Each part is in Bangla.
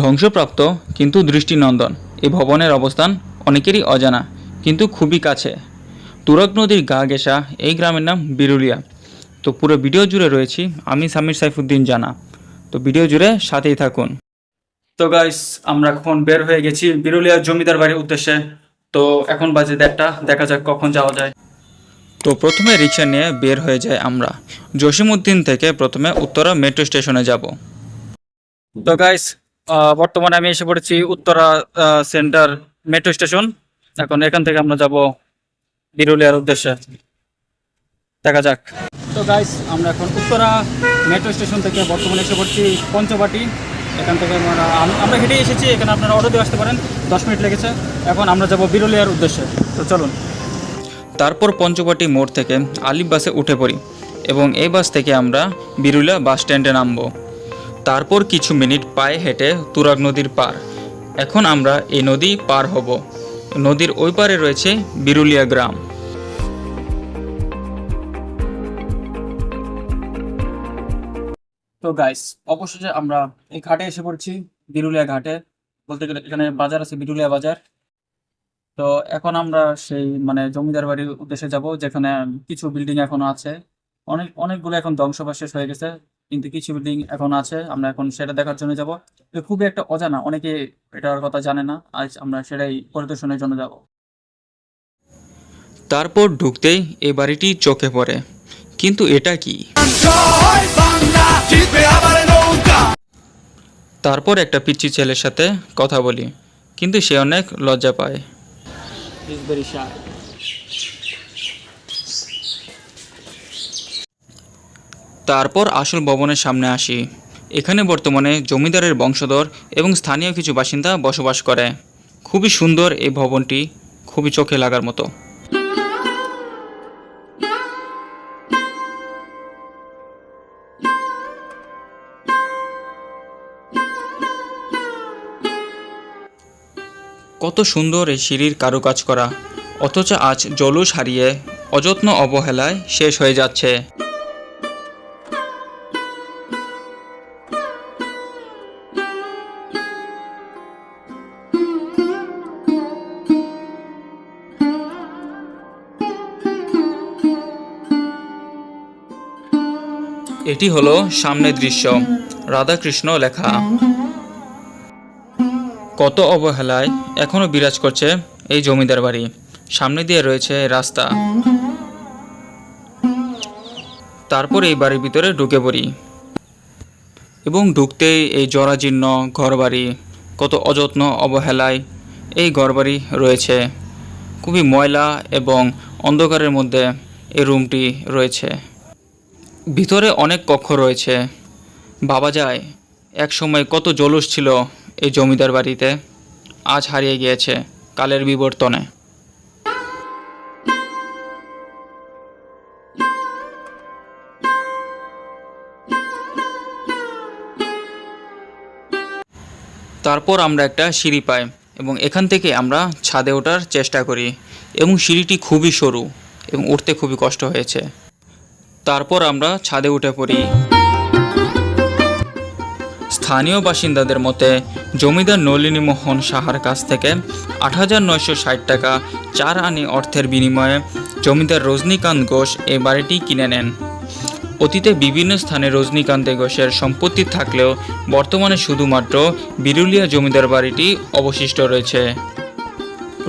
ধ্বংসপ্রাপ্ত, কিন্তু দৃষ্টিনন্দন। এই ভবনের অবস্থান অনেকেরই অজানা, কিন্তু খুবই কাছে। তুরক নদীর গা ঘেঁষা, এই গ্রামের নাম বিরুলিয়া। তো পুরো ভিডিও জুড়ে রয়েছি আমি সামির সাইফুদ্দিন জানা। তো ভিডিও জুড়ে সাথেই থাকুন। তো গাইস আমরা এখন বের হয়ে গেছি বিরুলিয়ার জমিদার বাড়ির উদ্দেশ্যে। তো এখন বাজে একটা দেখা যাক কখন যাওয়া যায়। তো প্রথমে রিক্সা নিয়ে বের হয়ে যায় আমরা। জসিমউদ্দিন থেকে প্রথমে উত্তরা মেট্রো স্টেশনে যাব। তো গাইস বর্তমানে আমি এসে পড়েছি উত্তরা সেন্টার মেট্রো স্টেশন। এখন এখান থেকে আমরা যাব বিরুলিয়ার উদ্দেশ্যে। দেখা যাক। তো গাইস আমরা এখন উত্তরা মেট্রো স্টেশন থেকে বর্তমানে এসে পড়ছি পঞ্চবাটি। এখান থেকে আমরা আম- আমরা হেঁটে এসেছি এখানে আপনারা অটো দিয়ে আসতে পারেন। দশ মিনিট লেগেছে। এখন আমরা যাব বিরুলিয়ার উদ্দেশ্যে। তো চলুন। তারপর পঞ্চবাটি মোড় থেকে আলিফ বাসে উঠে পড়ি এবং এই বাস থেকে আমরা বিরুলিয়া বাস স্ট্যান্ডে নামবো। তারপর কিছু মিনিট পায়ে হেঁটে তুরাগ নদীর পার। এখন আমরা এই নদী পার হব। নদীর ওই পারে রয়েছে বিরুলিয়া গ্রাম। তো গাইস অবশেষে আমরা এই ঘাটে এসে পড়ছি বিরুলিয়া ঘাটে। বলতে গেলে এখানে বাজার আছে বিরুলিয়া বাজার। তো এখন আমরা সেই মানে জমিদার বাড়ির উদ্দেশ্যে যাব যেখানে কিছু বিল্ডিং এখনও আছে। অনেক অনেকগুলো এখন ধ্বংসবাশেষ হয়ে গেছে কিন্তু কিছু বিল্ডিং এখন আছে আমরা এখন সেটা দেখার জন্য যাব। তো খুবই একটা অজানা অনেকে এটার কথা জানে না আজ আমরা সেটাই পরিদর্শনের জন্য যাব। তারপর ঢুকতেই এই বাড়িটি চোখে পড়ে কিন্তু এটা কি? তারপর একটা পিচ্চি ছেলের সাথে কথা বলি কিন্তু সে অনেক লজ্জা পায়। তারপর আসল ভবনের সামনে আসি। এখানে বর্তমানে জমিদারের বংশধর এবং স্থানীয় কিছু বাসিন্দা বসবাস করে। খুবই সুন্দর এই ভবনটি খুবই চোখে লাগার মতো। কত সুন্দর এই সিঁড়ির কারুকাজ করা। অথচ আজ জলুস হারিয়ে অযত্ন অবহেলায় শেষ হয়ে যাচ্ছে। এটি হলো সামনের দৃশ্য। রাধাকৃষ্ণ লেখা। কত অবহেলায় এখনও বিরাজ করছে এই জমিদার বাড়ি। সামনে দিয়ে রয়েছে রাস্তা। তারপর এই বাড়ির ভিতরে ঢুকে পড়ি। এবং ঢুকতেই এই জরাজীর্ণ ঘরবাড়ি কত অযত্ন অবহেলায় এই ঘরবাড়ি রয়েছে। খুবই ময়লা এবং অন্ধকারের মধ্যে এই রুমটি রয়েছে। ভিতরে অনেক কক্ষ রয়েছে। ভাবা যায় এক সময় কত জলুস ছিল এই জমিদার বাড়িতে আজ হারিয়ে গিয়েছে কালের বিবর্তনে। তারপর আমরা একটা সিঁড়ি পাই এবং এখান থেকে আমরা ছাদে ওঠার চেষ্টা করি এবং সিঁড়িটি খুবই সরু এবং উঠতে খুবই কষ্ট হয়েছে। তারপর আমরা ছাদে উঠে পড়ি। স্থানীয় বাসিন্দাদের মতে, জমিদার নলিনী মোহন সাহার কাছ থেকে আট হাজার নয়শো ষাট টাকা চার আনি অর্থের বিনিময়ে জমিদার রজনীকান্ত ঘোষ এই বাড়িটি কিনে নেন। অতীতে বিভিন্ন স্থানে রজনীকান্ত ঘোষের সম্পত্তি থাকলেও বর্তমানে শুধুমাত্র বিরুলিয়া জমিদার বাড়িটি অবশিষ্ট রয়েছে।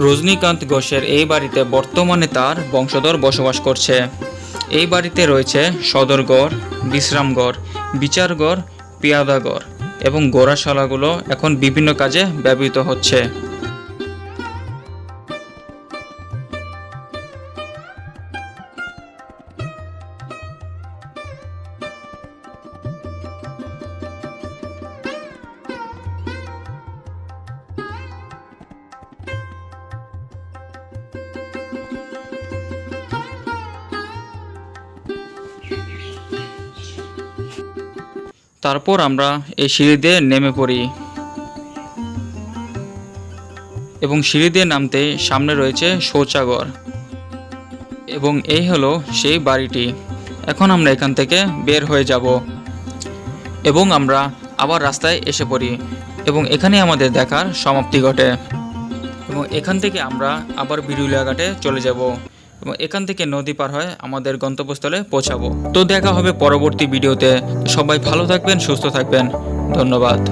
রজনীকান্ত ঘোষের এই বাড়িতে বর্তমানে তার বংশধর বসবাস করছে। এই বাড়িতে রয়েছে সদরগড়, বিশ্রামগড়, বিচারগড়, পেয়াদাগড়। এবং গোড়াশালাগুলো এখন বিভিন্ন কাজে ব্যবহৃত হচ্ছে। তারপর আমরা এই সিঁড়ি দিয়ে নেমে পড়ি। এবং সিঁড়ি দিয়ে নামতে সামনে রয়েছে শৌচাগর। এবং এই হলো সেই বাড়িটি। এখন আমরা এখান থেকে বের হয়ে যাব। এবং আমরা আবার রাস্তায় এসে পড়ি। এবং এখানে আমাদের দেখার সমাপ্তি ঘটে। এবং এখান থেকে আমরা আবার বিরুলিয়া ঘাটে চলে যাব। এবং এখান থেকে নদী পার হয়ে আমাদের গন্তব্যস্থলে পৌঁছাবো। তো দেখা হবে পরবর্তী ভিডিওতে। সবাই ভালো থাকবেন, সুস্থ থাকবেন। ধন্যবাদ।